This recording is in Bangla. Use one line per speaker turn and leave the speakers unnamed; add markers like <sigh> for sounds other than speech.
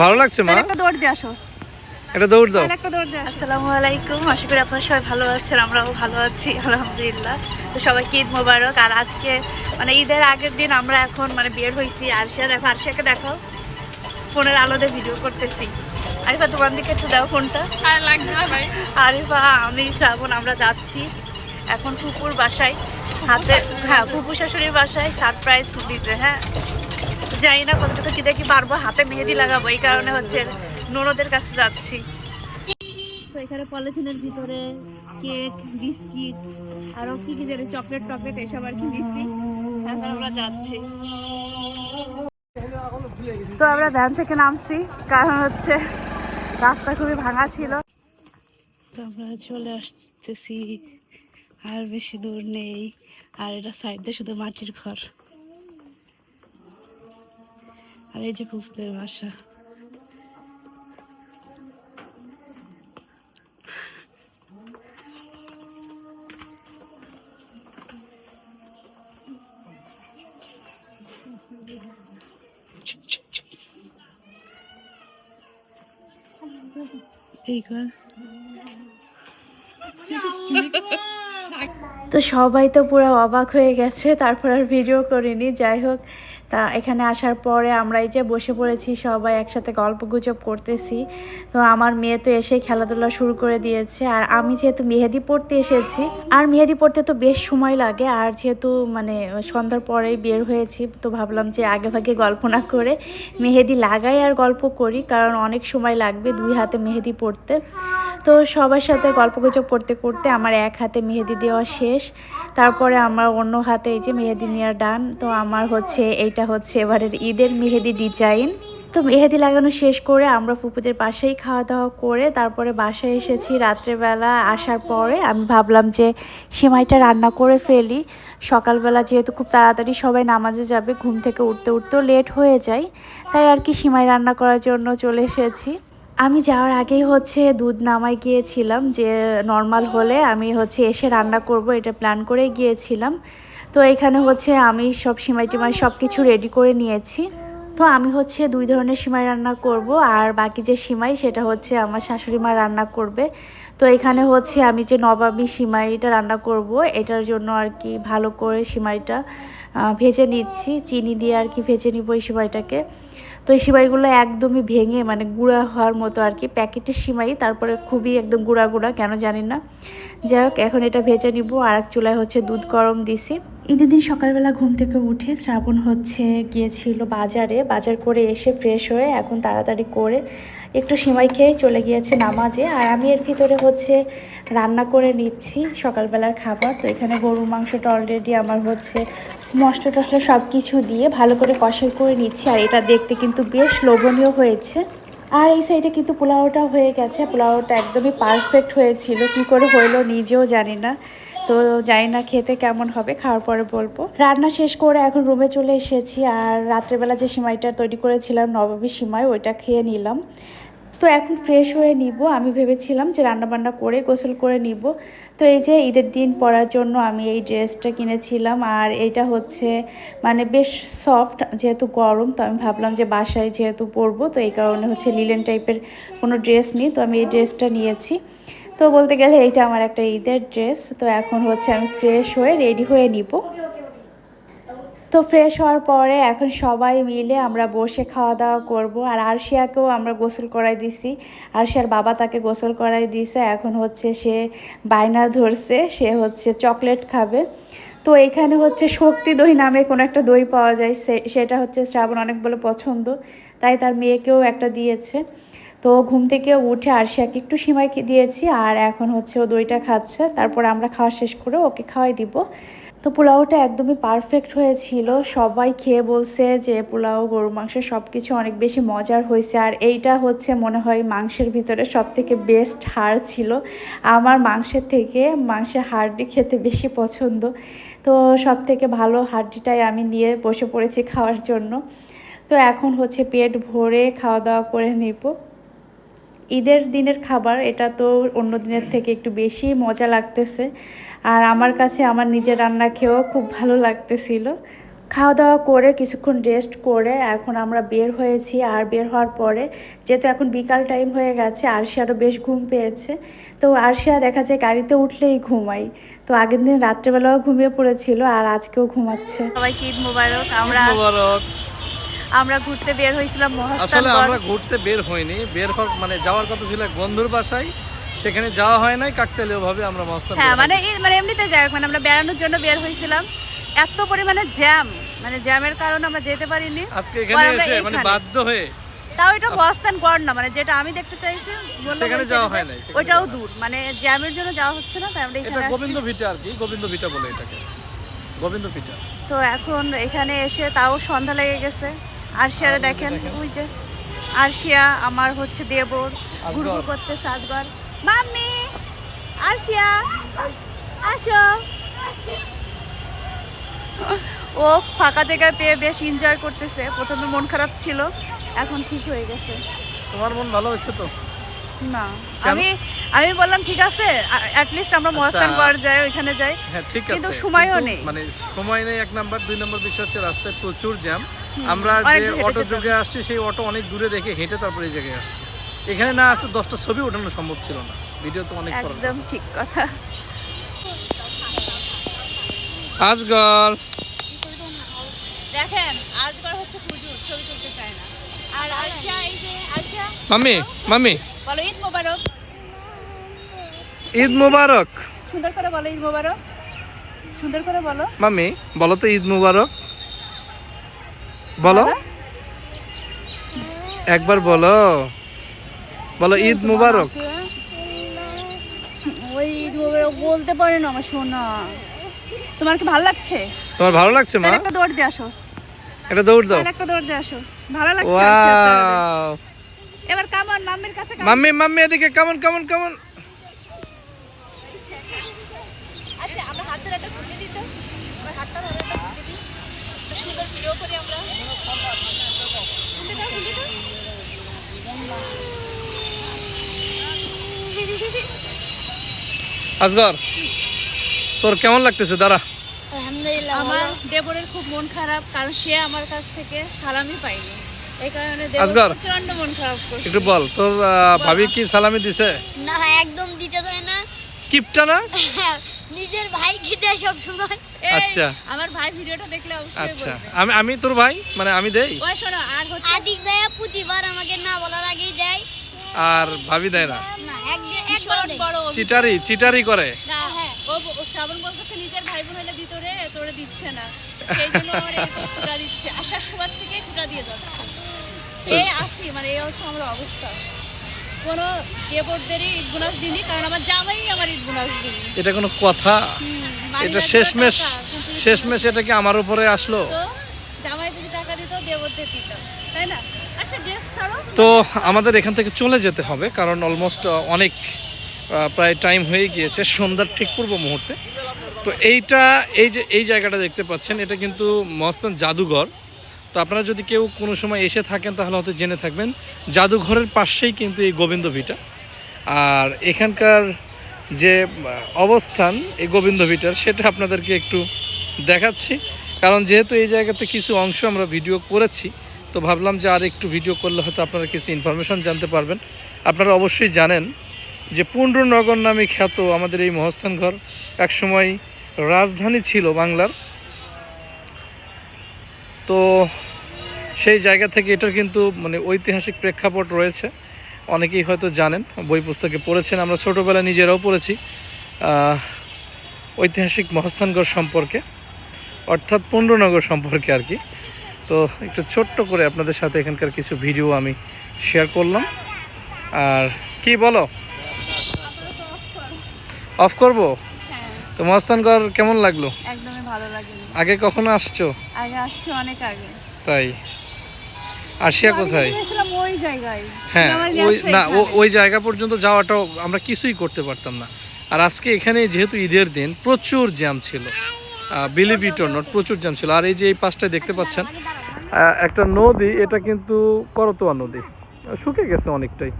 ভালো লাগছে মা?
একটা দৌড় দিয়ে আসো।
এটা দৌড় দাও।
একটা দৌড় দিয়ে আসসালামু আলাইকুম আশা করি আপনারা সবাই ভালো আছেন আমরাও ভালো আছি আলহামদুলিল্লাহ। তো সবাইকে ঈদ মোবারক। আর আজকে মানে ঈদের আগের দিন আমরা এখন মানে বের হয়েছি আরশিয়া। দেখো আরশিয়াকে দেখো ফোনের আলোতে ভিডিও করতেছি। আরিফা তোমার দিকে একটু দাও ফোনটা।
ভাই
আরিফা আমি শ্রাবণ আমরা যাচ্ছি। এখন ফুপুর বাসায়। হাতে হ্যাঁ ফুপু শাশুড়ির বাসায় সারপ্রাইজ দিতে হ্যাঁ। জানি না কতটুকু কি দেখি পারব হাতে মেহেদি লাগাবো এই কারণে হচ্ছে ননদের কাছে যাচ্ছি। তো এখানে পলিথিনের ভিতরে কেক বিস্কিট আরও কি কি যেন চকলেট টকলেট এসব আর কি দিচ্ছি এখন আমরা যাচ্ছি। তো আমরা ভ্যান থেকে নামছি কারণ হচ্ছে রাস্তা খুবই ভাঙা ছিল। আমরা চলে আসতেছি। আর বেশি দূর নেই। আর এটা সাইড শুধু মাটির ঘর। আর এই যে পুকুরের বাসা। এই ঘর তো সবাই তো পুরো অবাক হয়ে গেছে, তারপর আর ভিডিও করিনি। যাই হোক, তা এখানে আসার পরে আমরা এই যে বসে পড়েছি, সবাই একসাথে গল্প গুজব করতেছি। তো আমার মেয়ে তো এসে খেলাধুলা শুরু করে দিয়েছে। আর আমি যেহেতু মেহেদি পড়তে এসেছি, আর মেহেদি পড়তে তো বেশ সময় লাগে, আর যেহেতু মানে সন্ধ্যার পরেই বের হয়েছি, তো ভাবলাম যে আগে ভাগে গল্প না করে মেহেদি লাগাই আর গল্প করি, কারণ অনেক সময় লাগবে দুই হাতে মেহেদি পড়তে। তো সবার সাথে গল্প গুজব করতে করতে আমার এক হাতে মেহেদি দেওয়া শেষ। তারপরে আমার অন্য হাতে এই যে মেহেদি নেওয়ার ডান। তো আমার হচ্ছে, এইটা হচ্ছে এবারের ঈদের মেহেদি ডিজাইন। তো মেহেদি লাগানো শেষ করে আমরা ফুপুদের পাশেই খাওয়া দাওয়া করে তারপরে বাসায় এসেছি রাত্রেবেলা আসার পরে। আমি ভাবলাম যে সিমাইটা রান্না করে ফেলি। সকালবেলা যেহেতু খুব তাড়াতাড়ি সবাই নামাজে যাবে, ঘুম থেকে উঠতে উঠতেও লেট হয়ে যায়। তাই আর কি সিমাই রান্না করার জন্য চলে এসেছি। আমি যাওয়ার আগেই হচ্ছে দুধ নামাই গিয়েছিলাম যে নর্মাল হলে আমি হচ্ছে এসে রান্না করব, এটা প্ল্যান করে গিয়েছিলাম। তো এখানে হচ্ছে আমি সব সিমাই টিমাই সব কিছু রেডি করে নিয়েছি। তো আমি হচ্ছে দুই ধরনের সিমাই রান্না করব আর বাকি যে সিমাই সেটা হচ্ছে আমার শাশুড়ি মা রান্না করবে। তো এখানে হচ্ছে আমি যে নবাবী সিমাইটা রান্না করব, এটার জন্য আর কি ভালো করে সিমাইটা ভেজে নিচ্ছি, চিনি দিয়ে আর কি ভেজে নিব এই সিমাইটাকে। তো এই সিমাইগুলো একদমই ভেঙে মানে গুঁড়া হওয়ার মতো আর কি, প্যাকেটের সিমাই, তারপরে খুবই একদম গুঁড়া গুঁড়া, কেন জানি না। যাই হোক, এখন এটা ভেজে নিব। আর এক চুলায় হচ্ছে দুধ গরম দিছি। ঈদের দিন সকালবেলা ঘুম থেকে উঠে শ্রাবণ হচ্ছে, গিয়েছিল বাজারে। বাজার করে এসে ফ্রেশ হয়ে এখন তাড়াতাড়ি করে একটু সিমাই খেয়ে চলে গিয়েছে নামাজে। আর আমি এর ভিতরে হচ্ছে রান্না করে নিচ্ছি, সকালবেলার খাবার। তো এখানে গরুর মাংসটা অলরেডি আমার হচ্ছে মশলা টশলা সব কিছু দিয়ে ভালো করে কষাই করে নিচ্ছি। আর এটা দেখতে কিন্তু বেশ লোভনীয় হয়েছে। আর এই সাইডে কিন্তু পোলাওটা হয়ে গেছে। পোলাওটা একদমই পারফেক্ট হয়েছিল। কি করে হইল নিজেও জানি না। তো জানি না খেতে কেমন হবে, খাওয়ার পরে বলব। রান্না শেষ করে এখন রুমে চলে এসেছি আর রাত্রেবেলা যে সিমাইটা তৈরি করেছিলাম, নবাবী সিমাই, ওইটা খেয়ে নিলাম। তো এখন ফ্রেশ হয়ে নিব। আমি ভেবেছিলাম যে রান্না বান্না করে গোসল করে নিব। তো এই যে ঈদের দিন পরার জন্য আমি এই ড্রেসটা কিনেছিলাম আর এইটা হচ্ছে মানে বেশ সফট যেহেতু গরম, তো আমি ভাবলাম যে বাসায় যেহেতু পরবো, তো এই কারণে হচ্ছে লিলেন টাইপের কোনো ড্রেস নিই। তো আমি এই ড্রেসটা নিয়েছি। তো বলতে গেলে এইটা আমার একটা ঈদের ড্রেস তো এখন হচ্ছে আমি ফ্রেশ হয়ে রেডি হয়ে নিব। তো ফ্রেশ হওয়ার পরে এখন সবাই মিলে আমরা বসে খাওয়া দাওয়া করব, আর আরশিয়াকেও আমরা গোসল করাই দিছি। আরশিয়ার বাবা তাকে গোসল করাই দিছে, এখন হচ্ছে সে বায়না ধরছে, সে হচ্ছে চকলেট খাবে। তো এখানে হচ্ছে শক্তি দই নামে কোনো একটা দই পাওয়া যায় সেটা হচ্ছে শ্রাবণ অনেক বলে পছন্দ, তাই তার মেয়েকেও একটা দিয়েছে। তো ঘুম থেকে উঠে আরশিয়াকে একটু সিমাইকে দিয়েছি আর এখন হচ্ছে ও দইটা খাচ্ছে। তারপর আমরা খাওয়া শেষ করে ওকে খাওয়াই দিব। তো পোলাওটা একদমই পারফেক্ট হয়েছিল। সবাই খেয়ে বলছে যে পোলাও গরু মাংস সব কিছু অনেক বেশি মজার হয়েছে। আর এইটা হচ্ছে মনে হয় মাংসের ভিতরে সব থেকে বেস্ট হাড় ছিল। আমার মাংসের থেকে মাংসের হাড়টি খেতে বেশি পছন্দ। তো সব থেকে ভালো হাড্ডিটাই আমি নিয়ে বসে পড়েছি খাওয়ার জন্য। তো এখন হচ্ছে পেট ভরে খাওয়া দাওয়া করে নেব।
ঈদের দিনের খাবার এটা তো অন্য দিনের থেকে একটু বেশি মজা লাগতেছে। আর আমার কাছে আমার নিজের রান্না খেয়েও খুব ভালো লাগতেছিল। খাওয়া দাওয়া করে কিছুক্ষণ রেস্ট করে এখন আমরা বের হয়েছি। আর বের হওয়ার পরে যেহেতু এখন বিকাল টাইম হয়ে গেছে আরশিয়ারও বেশ ঘুম পেয়েছে। তো আরশিয়া দেখা যায় গাড়িতে উঠলেই ঘুমাই তো আগের দিন রাত্রেবেলাও ঘুমিয়ে পড়েছিল আর আজকেও ঘুমাচ্ছে। সবাইকে ঈদ মোবারক। আমরা
মোবারক।
আমরা ঘুরতে বের হয়েছিলাম
আসলে আমরা ঘুরতে বের হইনি। বের হওয়ার মানে যাওয়ার কথা ছিল বন্ধুর বাসায়। সেখানে যাওয়া হয় নাই কাকতালীয় ভাবে আমরা মস্তান
হ্যাঁ মানে মানে এমনিতে যাই মানে আমরা বেড়ানোর জন্য বের হয়েছিলাম। এত পরিমাণে জ্যাম মানে জ্যামের কারণে আমরা যেতে পারিনি।
আজকে এখানে এসে মানে বাধ্য হয়ে
তাও এটা মহাস্থান গড় না মানে যেটা আমি দেখতে চাইছি
সেখানে যাওয়া হয়। নাই,
ওইটাও দূর মানে জ্যামের জন্য যাওয়া হচ্ছে না তাই আমরা
এটা
এখানে
গোবিন্দ ভিটা আর কি গোবিন্দ ভিটা বলে এটাকে। গোবিন্দ ভিটা
তো এখন এখানে এসে তাও সন্ধ্যা লেগে গেছে। আরশিয়ারে
আর
দেখেন। ওই যে আরশিয়া আমার হচ্ছে দেবর ঘুরঘুর। করতে সাজগর মাম্মি আরশিয়া আসো ও ফাঁকা জায়গায় পেয়ে বেশ এনজয় করতেছে প্রথমে মন খারাপ ছিল এখন ঠিক হয়ে গেছে
তোমার মন ভালো হয়েছে তো
না। আমি আমি বললাম ঠিক আছে অ্যাটলিস্ট আমরা মহাস্থান
আচ্ছা।
গড় যাই ওইখানে যাই।
হ্যাঁ ঠিক আছে।
কিন্তু সময়ও নেই।
মানে সময় নেই এক নাম্বার। দুই নাম্বার বিষয় হচ্ছে রাস্তায় প্রচুর জ্যাম। আমরা যে অটো যোগে আসছি সেই অটো অনেক দূরে রেখে হেঁটে তারপরে এই জায়গায় আসছি। এখানে না আসতে দশটা ছবি ওঠানো সম্ভব ছিল না। ভিডিও তো অনেক
একদম ঠিক কথা।
আজগর।
দেখেন আজকাল হচ্ছে পুজো ছবি তুলতে চায় না। আর আরশা এই যে আরশা
মামি মামি
বলো ঈদ মোবারক।
ঈদ মুবারক।
সুন্দর করে বলো ঈদ মোবারক। সুন্দর করে বলো।
মামি বলো তো ঈদ মুবারক। বলো। একবার বলো। বলো ঈদ মুবারক।
ওই ঈদ মোবারক বলতে পারে না আমার সোনা। তোমার কি ভালো লাগছে?
তোমার ভালো লাগছে মা?
একটা দৌড় দিয়ে আসো।
এটা দৌড় দাও।
একটা দৌড় দিয়ে আসো। ভালো লাগছে এবার কামন? মাম্মির কাছে
মাম্মি মাম্মি এদিকে কেমন কেমন কেমন?
আসে আমরা হাত ধরে একটা ঘুরিয়ে দিত আমার হাতটা ধরে একটা ঘুরিয়ে দিই। সুন্দর ভিডিও করি আমরা। ঘুরিয়ে দাও, ঘুরিয়ে দাও।
আজগর তোর কেমন লাগতেছে? দাঁড়া।
আলহামদুলিল্লাহ
আমার দেবরের খুব মন খারাপ কারণ সে আমার কাছ থেকে সালামি পাইনি এই কারণে
আজগর।
প্রচণ্ড মন খারাপ করছে।
একটু বল তোর ভাবি কি সালামি দিছে?
না একদম দিতে চায় না। <laughs>
কিপটা না? <laughs>
নিজের ভাই খেতে সব সময়
আচ্ছা।
আমার ভাই ভিডিওটা দেখলে অবশ্যই
আচ্ছা। আমি আমি তোর ভাই? মানে আমি দেই?
ওই শোনো আর হচ্ছে
আদিক ভাইয়া প্রতিবার আমাকে না বলার আগেই দেয়।
আর ভাবি দেয় না। চিটারি চিটারি করে।
না হ্যাঁ ও ও শ্রাবণ বলতেছে নিজের ভাই বোন হলে দিত রে তোরে দিচ্ছে না। সেই জন্য আমার এরকম <laughs> খুঁড়া দিচ্ছে। আসার সময় থেকে খুঁড়া দিয়ে যাচ্ছে। এই আছি মানে এই হচ্ছে আমার অবস্থা। কোনো দেবরদেরই ঈদ বোনাস দিনই কারণ আমার জামাই আমার ঈদ বোনাস
এটা কোনো কথা? এটা শেষমেশ শেষমেশ এটা কি আমার উপরে আসলো?
তো জামাই যদি টাকা দিত দেবরদের দিতাম তাই না? আচ্ছা
তো আমাদের এখান থেকে চলে যেতে হবে কারণ অলমোস্ট অনেক প্রায় টাইম হয়ে গিয়েছে সন্ধ্যার ঠিক পূর্ব মুহূর্তে। তো এইটা এই যে এই জায়গাটা দেখতে পাচ্ছেন এটা কিন্তু মস্তান জাদুঘর। তো আপনারা যদি কেউ কোনো সময় এসে থাকেন, তাহলে হয়তো জেনে থাকবেন, জাদুঘরের পাশেই কিন্তু এই গোবিন্দ ভিটা। আর এখানকার যে অবস্থান এই গোবিন্দ ভিটার, সেটা আপনাদেরকে একটু দেখাচ্ছি। কারণ যেহেতু এই জায়গাতে কিছু অংশ আমরা ভিডিও করেছি, তো ভাবলাম যে আর একটু ভিডিও করলে হয়তো আপনারা কিছু ইনফরমেশন জানতে পারবেন। আপনারা অবশ্যই জানেন যে পুণ্ড্রনগর নামে খ্যাত আমাদের এই মহস্থান ঘর একসময় রাজধানী ছিল বাংলার। তো সেই জায়গা থেকে এটার কিন্তু মানে ঐতিহাসিক প্রেক্ষাপট রয়েছে। অনেকেই হয়তো জানেন বই পুস্তকে পড়েছেন আমরা ছোটোবেলায় নিজেরাও পড়েছি ঐতিহাসিক মহস্থানগড় সম্পর্কে অর্থাৎ পুণ্ড্রনগর সম্পর্কে আর কি। তো একটু ছোট্ট করে আপনাদের সাথে এখানকার কিছু ভিডিও আমি শেয়ার করলাম। আর কি বলো? অফ করব? তো মহস্থানগড় কেমন লাগল?
একদমই ভালো লাগেনি।
আগে কখনো আসছো?
আগে আসছে অনেক আগে।
তাই? আসিয়া কোথায়?
গেছিলাম ওই জায়গায়।
হ্যাঁ ওই না ওই জায়গা পর্যন্ত যাওয়াটাও আমরা কিছুই করতে পারতাম না। আর আজকে এখানে যেহেতু ঈদের দিন প্রচুর জ্যাম ছিল। বিলিভ ইট নট প্রচুর জ্যাম ছিল। আর এই যে এই পাশটায় দেখতে পাচ্ছেন একটা নদী এটা কিন্তু করতোয়া নদী। শুকে গেছে অনেকটাই।